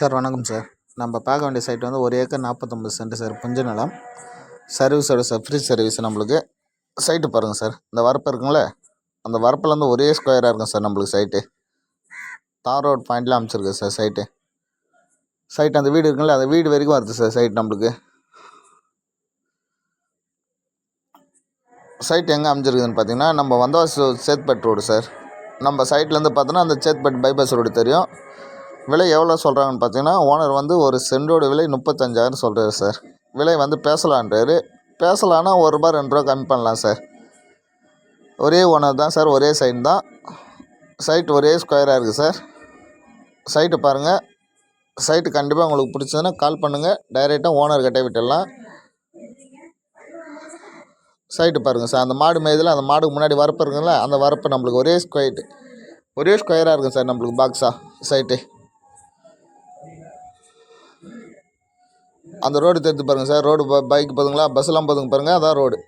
Sir வணக்கம் sir. நம்ம பார்க்க வேண்டிய சைட் வந்து ஒரு ஏக்கர் நாற்பத்தொம்பது சென்ட் சார் புஞ்ச நிலம். சர்வீஸோட சார் ஃப்ரீ சர்வீஸ் நம்மளுக்கு. சைட்டு பாருங்கள் சார். இந்த வரப்பு இருக்குங்களே அந்த வரப்புலேருந்து ஒரே ஸ்கொயராக இருக்கும் சார் நம்மளுக்கு சைட்டு தார் ரோட் பாயிண்டில் அமைச்சிருக்கு சார் சைட்டு சைட் அந்த வீடு இருக்குங்களே அந்த வீடு வரைக்கும் வருது சார் சைட் நம்மளுக்கு. சைட் எங்கே அமைஞ்சிருக்குதுன்னு பார்த்தீங்கன்னா நம்ம வந்தவாசி சேத்பட் ரோடு சார். நம்ம சைட்லேருந்து பார்த்தோன்னா அந்த சேத்பட் பைபாஸ் ரோடு தெரியும். விலை எவ்வளோ சொல்கிறாங்கன்னு பார்த்தீங்கன்னா ஓனர் வந்து ஒரு செண்டோட விலை முப்பத்தஞ்சாயிரம் சொல்கிறாரு சார் விலை வந்து பேசலான்றாரு. பேசலான்னா ஒரு ரூபா ரெண்டு ரூபா கம்மி பண்ணலாம் சார் ஒரே ஓனர் தான் சார் ஒரே சைன் தான். சைட் ஒரே ஸ்கொயராக இருக்குது சார் சைட்டு பாருங்கள் சைட்டு கண்டிப்பாக உங்களுக்கு பிடிச்சதுன்னா கால் பண்ணுங்கள் டைரெக்டாக ஓனர் கிட்டே விட்டுடலாம். சைட்டு பாருங்கள் சார் அந்த மாடு மேய்தில் அந்த மாடுக்கு முன்னாடி வரப்பு இருக்குங்களா அந்த வரப்பு நம்மளுக்கு ஒரே ஸ்கொயர் ஒரே ஸ்கொயராக இருக்கும் சார் நம்மளுக்கு பாக்ஸாக சைட்டு அந்த ரோடு தெரிஞ்சு பாருங்கள் சார். ரோடு பைக் போதுங்களா? பஸ்ஸெல்லாம் போதுங்க பாருங்கள் அதான் ரோடு.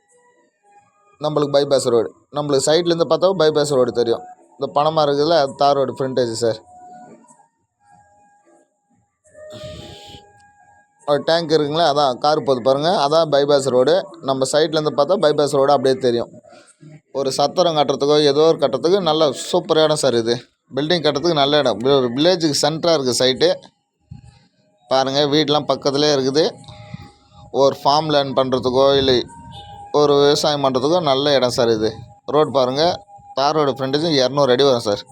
நம்மளுக்கு பைபாஸ் ரோடு. நம்மளுக்கு சைட்லேருந்து பார்த்தா பைபாஸ் ரோடு தெரியும். இந்த பணமாக இருக்குதுல்ல அது தார் ரோடு ஃப்ரண்டேஜ் சார். ஒரு டேங்க் இருக்குங்களா? அதான். கார் போது பாருங்கள் அதான் பைபாஸ் ரோடு. நம்ம சைட்லேருந்து பார்த்தா பைபாஸ் ரோடு அப்படியே தெரியும். ஒரு சத்திரம் கட்டுறதுக்கோ ஏதோ ஒரு கட்டுறதுக்கு நல்ல சூப்பர் இடம் சார் இது. பில்டிங் கட்டுறதுக்கு நல்ல இடம். ஒரு வில்லேஜுக்கு சென்டராக இருக்குது சைட்டு பாருங்கள் வீடெலாம் பக்கத்துலேயே இருக்குது. ஒரு ஃபார்ம் லேர்ன் பண்ணுறதுக்கோ இல்லை ஒரு விவசாயம் பண்ணுறதுக்கோ நல்ல இடம் சார் இது. ரோடு பாருங்கள் தார் ரோடு ஃப்ரண்டேஜ் இரநூறு அடி வரும் சார்.